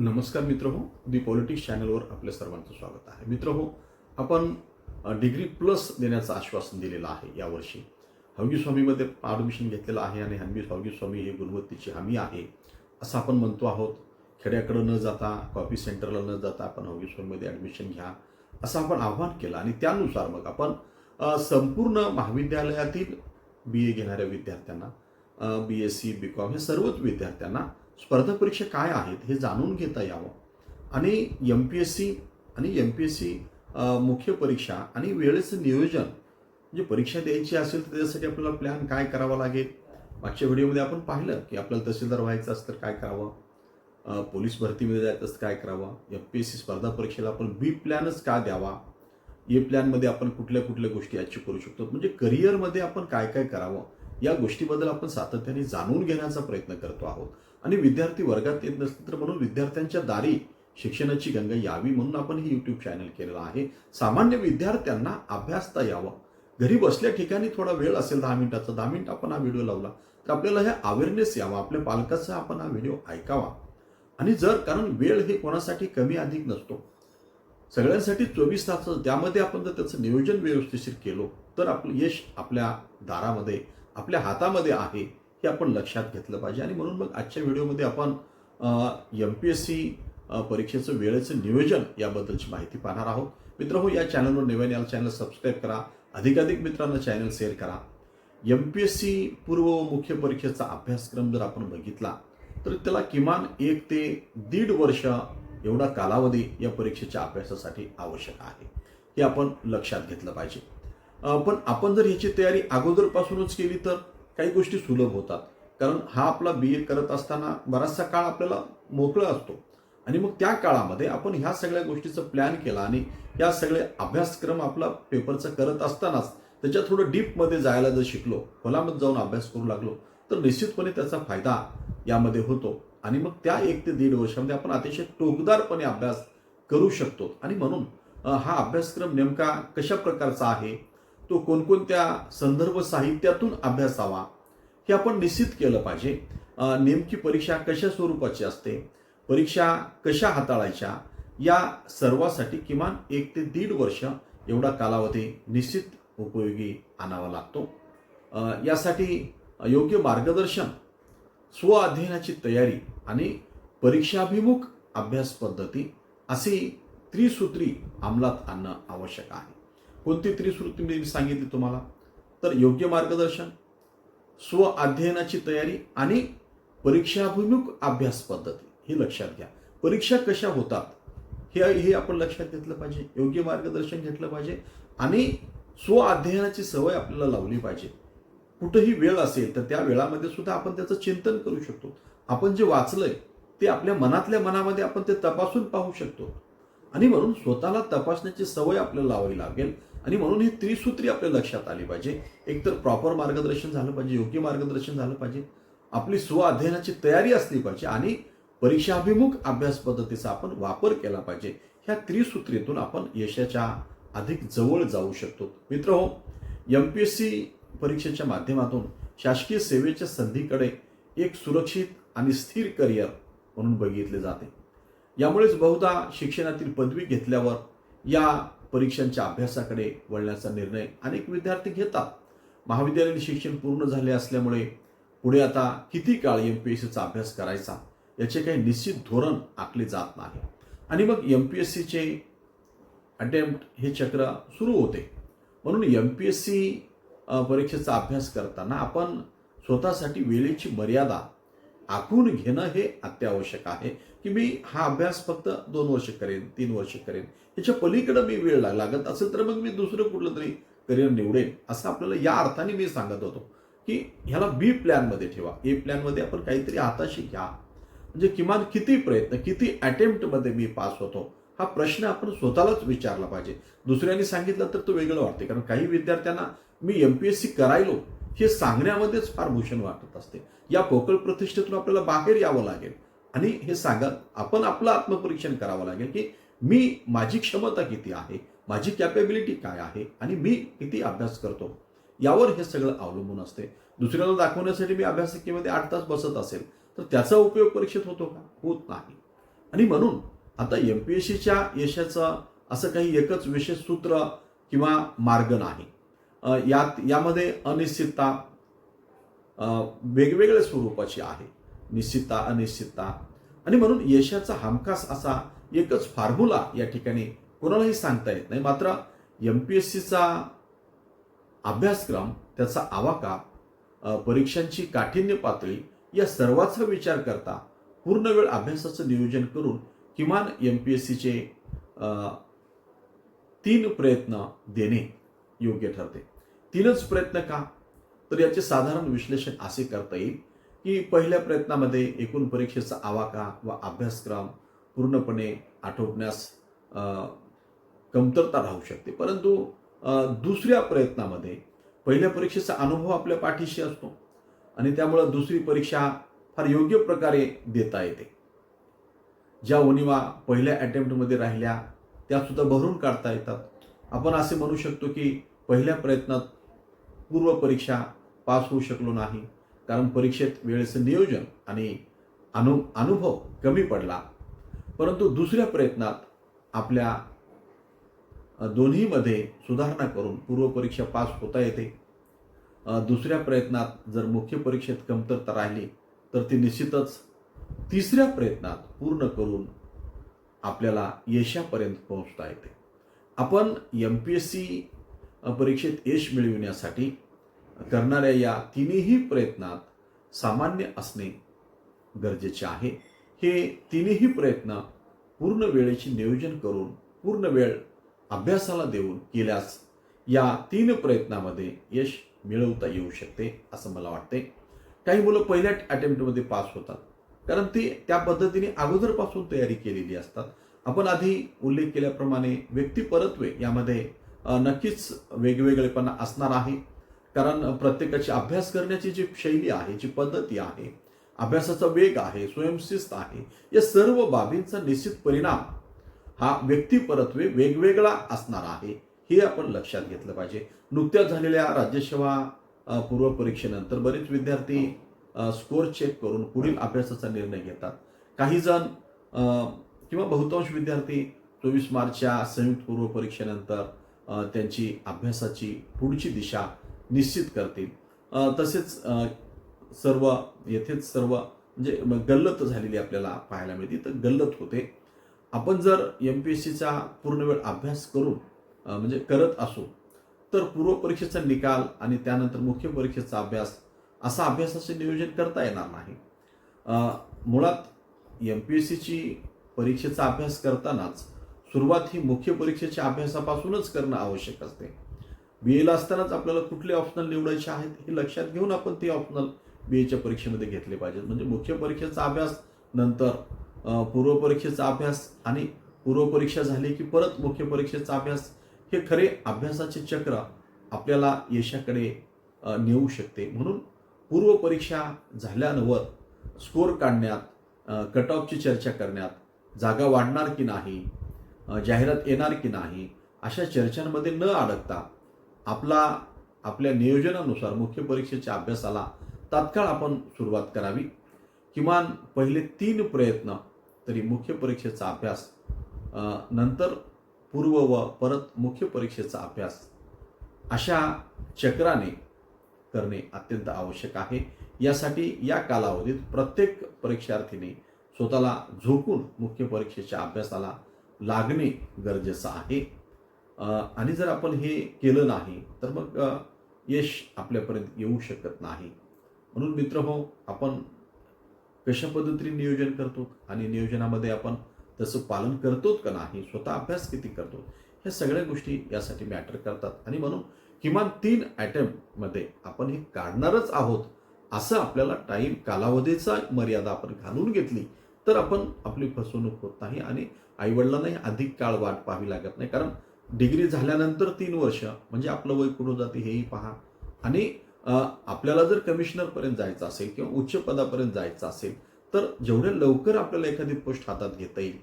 नमस्कार मित्र हो दी पॉलिटिक्स चॅनलवर आपल्या सर्वांचं स्वागत आहे. मित्र हो आपण डिग्री प्लस देण्याचं आश्वासन दिलेलं आहे यावर्षी. हवगी स्वामीमध्ये ॲडमिशन घेतलेलं आहे आणि हनवी हवगी स्वामी हे गुणवत्तेची हमी आहे असं आपण म्हणतो आहोत. खेड्याकडं न जाता कॉफी सेंटरला न जाता आपण हवगी स्वामीमध्ये ॲडमिशन घ्या असं आपण आव्हान केलं. आणि त्यानुसार मग आपण संपूर्ण महाविद्यालयातील बी ए घेणाऱ्या विद्यार्थ्यांना B S C B com हे सर्वच विद्यार्थ्यांना स्पर्धा परीक्षा काय आहेत हे जाणून घेता यावं. आणि एम पी एस सी आणि एम पी एस सी मुख्य परीक्षा आणि वेळेचं नियोजन म्हणजे परीक्षा द्यायची असेल तर त्याच्यासाठी आपल्याला प्लॅन काय करावा लागेल? मागच्या व्हिडिओमध्ये आपण पाहिलं की आपल्याला तहसीलदार व्हायचं असतं तर काय करावं? पोलीस भरतीमध्ये जायचं असतं काय करावं? एम पी एस सी स्पर्धा परीक्षेला आपण बी प्लॅनच का द्यावा? ए प्लॅनमध्ये आपण कुठल्या कुठल्या गोष्टी अचीव करू शकतो? म्हणजे करिअरमध्ये आपण काय काय करावं? या गोष्टीबद्दल आपण सातत्याने जाणून घेण्याचा प्रयत्न करतो आहोत. आणि विद्यार्थी वर्गात येत नसतील तर म्हणून विद्यार्थ्यांच्या दारी शिक्षणाची गंगा यावी म्हणून आपण हे यूट्यूब चॅनल केलेलं आहे. सामान्य विद्यार्थ्यांना अभ्यासता यावं. घरी बसल्या ठिकाणी थोडा वेळ असेल दहा मिनिटाचा दहा मिनिट आपण हा व्हिडिओ लावला तर आपल्याला हे अवेअरनेस यावा. आपल्या पालकाचा आपण हा व्हिडिओ ऐकावा. आणि जर कारण वेळ हे कोणासाठी कमी अधिक नसतो. सगळ्यांसाठी चोवीस तास त्यामध्ये आपण जर त्याचं नियोजन व्यवस्थिशीर केलो तर आपलं यश आपल्या दारामध्ये आपल्या हातामध्ये आहे. हे आपण लक्षात घेतलं पाहिजे. आणि म्हणून मग आजच्या व्हिडिओमध्ये आपण एम पी एस सी परीक्षेचं वेळेचं नियोजन याबद्दलची माहिती पाहणार आहोत. मित्र हो या चॅनलवर नव्याने याला चॅनल सबस्क्राईब करा. अधिकाधिक मित्रांना चॅनल शेअर करा. एम पी एस सी पूर्व व मुख्य परीक्षेचा अभ्यासक्रम जर आपण बघितला तर त्याला किमान एक ते दीड वर्ष एवढा कालावधी या परीक्षेच्या अभ्यासासाठी आवश्यक आहे. हे आपण लक्षात घेतलं पाहिजे. पण आपण जर ह्याची तयारी अगोदरपासूनच केली तर? काही गोष्टी सुलभ होतात. कारण हा आपला बी ए करत असताना बराचसा काळ आपल्याला मोकळा असतो. आणि मग त्या काळामध्ये आपण ह्या सगळ्या गोष्टीचं प्लॅन केला आणि या सगळे अभ्यासक्रम आपला पेपरचा करत असतानाच त्याच्या थोडं डीपमध्ये जायला जर शिकलो खोलामध्ये जाऊन अभ्यास करू लागलो तर निश्चितपणे त्याचा फायदा यामध्ये होतो. आणि मग त्या एक ते दीड वर्षामध्ये आपण अतिशय टोकदारपणे अभ्यास करू शकतो. आणि म्हणून हा अभ्यासक्रम नेमका कशा प्रकारचा आहे? तो कोणकोणत्या संदर्भ साहित्यातून अभ्यासावा हे आपण निश्चित केलं पाहिजे. नेमकी परीक्षा कशा स्वरूपाची असते? परीक्षा कशा हाताळायच्या? या सर्वासाठी किमान एक ते दीड वर्ष एवढा कालावधी निश्चित उपयोगी आणावा लागतो. यासाठी योग्य मार्गदर्शन स्व अध्ययनाची तयारी आणि परीक्षाभिमुख अभ्यास पद्धती अशी त्रिसूत्री अंमलात आणणं आवश्यक आहे. कोणती त्रिसूत्री मी सांगितली तुम्हाला? तर योग्य मार्गदर्शन स्व अध्ययनाची तयारी आणि परीक्षाभिमुख अभ्यास पद्धती. ही लक्षात घ्या. परीक्षा कशा होतात? हे हे आपण लक्षात घेतलं पाहिजे. योग्य मार्गदर्शन घेतलं पाहिजे आणि स्व अध्ययनाची सवय आपल्याला लावली पाहिजे. कुठंही वेळ असेल तर त्या वेळामध्ये सुद्धा आपण त्याचं चिंतन करू शकतो. आपण जे वाचलंय ते आपल्या मनातल्या मनामध्ये आपण ते तपासून पाहू शकतो. आणि म्हणून स्वतःला तपासण्याची सवय आपल्याला लावावी लागेल. आणि म्हणून ही त्रिसूत्री आपल्या लक्षात आली पाहिजे. एकतर प्रॉपर मार्गदर्शन झालं पाहिजे योग्य मार्गदर्शन झालं पाहिजे. आपली स्व अध्ययनाची तयारी असली पाहिजे आणि परीक्षाभिमुख अभ्यास पद्धतीचा आपण वापर केला पाहिजे. ह्या त्रिसूत्रीतून आपण यशाच्या अधिक जवळ जाऊ शकतो. मित्र हो एम पी एस सी परीक्षेच्या माध्यमातून शासकीय सेवेच्या संधीकडे एक सुरक्षित आणि स्थिर करिअर म्हणून बघितले जाते. यामुळेच बहुधा शिक्षणातील पदवी घेतल्यावर या परीक्षांच्या अभ्यासाकडे वळण्याचा निर्णय अनेक विद्यार्थी घेतात. महाविद्यालयीन शिक्षण पूर्ण झाले असल्यामुळे पुढे आता किती काळ एम पी एस सीचा अभ्यास करायचा याचे काही निश्चित धोरण आखले जात नाही. आणि मग एम पी एस सीचे अटेम्प्ट हे चक्र सुरू होते. म्हणून एम पी एस सी परीक्षेचा अभ्यास करताना आपण स्वतःसाठी वेळेची मर्यादा आखून घेणं हे अत्यावश्यक आहे की मी हा अभ्यास फक्त दोन वर्ष करेन तीन वर्ष करेन. याच्या पलीकडे मी वेळ ला- लागत असेल तर मग मी दुसरं कुठलं तरी करिअर निवडेन असं आपल्याला या अर्थाने मी सांगत होतो. की ह्याला बी प्लॅनमध्ये ठेवा. ए प्लॅनमध्ये आपण काहीतरी हाताशी घ्या. म्हणजे किमान किती प्रयत्न किती अटेम्प्टमध्ये मी पास होतो हा प्रश्न आपण स्वतःलाच विचारला पाहिजे. दुसऱ्यांनी सांगितलं तर तो वेगळं वाटते. कारण काही विद्यार्थ्यांना मी एम पी एस सी करायलो हे सांगण्यामध्येच फार भूषण वाटत असते. या पोकळ प्रतिष्ठेतून आपल्याला बाहेर यावं लागेल. आणि हे सांगत आपण आपलं आत्मपरीक्षण करावं लागेल की मी माझी क्षमता किती आहे माझी कॅपेबिलिटी काय आहे आणि मी किती अभ्यास करतो. यावर हे सगळं अवलंबून असते. दुसऱ्याला दाखवण्यासाठी मी अभ्यासिकेमध्ये आठ तास बसत असेल तर त्याचा उपयोग परीक्षेत होतो का? होत नाही. आणि म्हणून आता एम पी एस सीच्या यशाचं असं काही एकच विशेष सूत्र किंवा मार्ग नाही. यात यामध्ये अनिश्चितता वेगवेगळ्या स्वरूपाची आहे. निश्चितता अनिश्चितता. आणि म्हणून यशाचा हमखास असा एकच फॉर्म्युला या ठिकाणी कोणालाही सांगता येत नाही. मात्र एम पी एस सीचा अभ्यासक्रम त्याचा आवाका परीक्षांची काठिण्य पातळी या सर्वाचा विचार करता पूर्ण वेळ अभ्यासाचं नियोजन करून किमान एम पी एस सीचे तीन प्रयत्न देणे योग्य ठरते. तीनच प्रयत्न का? तर याचे साधारण विश्लेषण असे करता येईल की पहिल्या प्रयत्नामध्ये एकूण परीक्षेचा आवाका व अभ्यासक्रम पूर्णपणे आठवण्यास कमतरता राहू शकते. परंतु दुसऱ्या प्रयत्नामध्ये पहिल्या परीक्षेचा अनुभव आपल्या पाठीशी असतो आणि त्यामुळं दुसरी परीक्षा फार योग्य प्रकारे देता येते. ज्या उणिवा पहिल्या अटेम्प्टमध्ये राहिल्या त्या सुद्धा भरून काढता येतात. आपण असे म्हणू शकतो की पहिल्या प्रयत्नात पूर्व परीक्षा पास होऊ शकलो नाही. कारण परीक्षेत वेळेचं नियोजन आणि अनु अनुभव कमी पडला. परंतु दुसऱ्या प्रयत्नात आपल्या दोन्हीमध्ये सुधारणा करून पूर्व परीक्षा पास होता येते. दुसऱ्या प्रयत्नात जर मुख्य परीक्षेत कमतरता राहिली तर ती निश्चितच तिसऱ्या प्रयत्नात पूर्ण करून आपल्याला यशापर्यंत पोहोचता येते. आपण एम पी एस सी परीक्षेत यश मिळविण्यासाठी करणाऱ्या या तिन्ही प्रयत्नात सामान्य असणे गरजेचे आहे. हे तिन्ही प्रयत्न पूर्ण वेळेचे नियोजन करून पूर्ण वेळ अभ्यासाला देऊन केल्यास या तीन प्रयत्नामध्ये यश मिळवता येऊ शकते असं मला वाटते. काही मुलं पहिल्या अटेम्प्टमध्ये पास होतात. कारण ते त्या पद्धतीने अगोदरपासून तयारी केलेली असतात. आपण आधी उल्लेख केल्याप्रमाणे व्यक्तिपरत्वे यामध्ये नक्कीच वेगवेगळेपणा असणार आहे. कारण प्रत्येकाची अभ्यास करण्याची जी शैली आहे जी पद्धती आहे अभ्यासाचा वेग आहे स्वयंशिस्त आहे या सर्व बाबींचा निश्चित परिणाम हा व्यक्तिपरत्वे वेगवेगळा असणार आहे हे आपण लक्षात घेतलं पाहिजे. नुकत्याच झालेल्या राज्यसेवा पूर्वपरीक्षेनंतर पूर्व परीक्षेनंतर बरेच विद्यार्थी स्कोर स्कोअर चेक करून पुढील अभ्यासाचा निर्णय घेतात. काही जण किंवा बहुतांश विद्यार्थी चोवीस मार्चच्या संयुक्त पूर्व परीक्षेनंतर त्यांची अभ्यासाची पुढची दिशा निश्चित करतील. तसेच सर्व येथेच सर्व म्हणजे गल्लत झालेली आपल्याला पाहायला मिळते. तर गल्लत होते. आपण जर एम पी एस सीचा पूर्ण वेळ अभ्यास करून म्हणजे करत असू तर पूर्व परीक्षेचा निकाल आणि त्यानंतर मुख्य परीक्षेचा अभ्यास असा अभ्यासाचे नियोजन करता येणार नाही. मुळात एम पी एस सीची परीक्षेचा अभ्यास करतानाच सुरुवात ही मुख्य परीक्षेच्या अभ्यासापासूनच करणं आवश्यक असते. बी एला असतानाच आपल्याला कुठले ऑप्शनल निवडायचे आहेत हे लक्षात घेऊन आपण ते ऑप्शनल बी एच्या परीक्षेमध्ये घेतले पाहिजेत. म्हणजे मुख्य परीक्षेचा अभ्यास नंतर पूर्व परीक्षेचा अभ्यास आणि पूर्व परीक्षा झाली की परत मुख्य परीक्षेचा अभ्यास हे खरे अभ्यासाचे चक्र आपल्याला यशाकडे नेऊ शकते. म्हणून पूर्व परीक्षा झाल्यावर स्कोर काढण्यात कट ऑफची चर्चा करण्यात जागा वाढणार की नाही जाहिरात येणार की नाही अशा चर्चांमध्ये न अडकता आपला आपल्या नियोजनानुसार मुख्य परीक्षेच्या अभ्यासाला तात्काळ आपण सुरुवात करावी. किमान पहिले तीन प्रयत्न तरी मुख्य परीक्षेचा अभ्यास नंतर पूर्व व परत मुख्य परीक्षेचा अभ्यास अशा चक्राने करणे अत्यंत आवश्यक आहे. यासाठी या कालावधीत प्रत्येक परीक्षार्थीने स्वतःला झोकून मुख्य परीक्षेच्या अभ्यासाला लागणे गरजेचं आहे. आणि जर आपण हे केलं नाही तर मग यश आपल्यापर्यंत येऊ शकत नाही. म्हणून मित्र हो आपण कशा पद्धतीने नियोजन करतो आणि नियोजनामध्ये आपण तसं पालन करतो का नाही स्वतः अभ्यास किती करतो ह्या सगळ्या गोष्टी यासाठी मॅटर करतात. आणि म्हणून किमान तीन अटेम्प्टमध्ये आपण हे काढणारच आहोत. असं आपल्याला टाईम कालावधीचा मर्यादा आपण घालून घेतली तर आपण आपली फसवणूक होत नाही आणि आईवडिलांनाही अधिक काळ वाट पाहावी लागत नाही. कारण डिग्री झाल्यानंतर तीन वर्ष म्हणजे आपलं वय कुठं जाते हेही पहा. आणि आपल्याला जर कमिशनरपर्यंत जायचं असेल किंवा उच्च पदापर्यंत जायचं असेल तर जेवढ्या लवकर आपल्याला एखादी पोस्ट हातात घेता येईल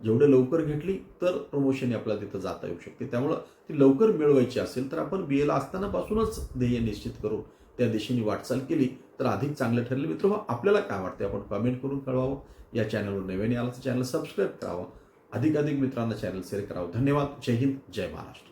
जेवढे लवकर घेतली तर प्रमोशन आपल्याला तिथं जाता येऊ शकते. त्यामुळं ती लवकर मिळवायची असेल तर आपण बी एला असतानापासूनच ध्येय निश्चित करून त्या दिशेने वाटचाल केली तर अधिक चांगलं ठरेल. मित्र हो आपल्याला काय वाटतं आपण कमेंट करून कळवावं. या चॅनलवर नव्याने आला तर चॅनल सबस्क्राईब करावं. अधिक अधिक मित्रांना चॅनल शेअर करावं. धन्यवाद. जय हिंद. जय महाराष्ट्र.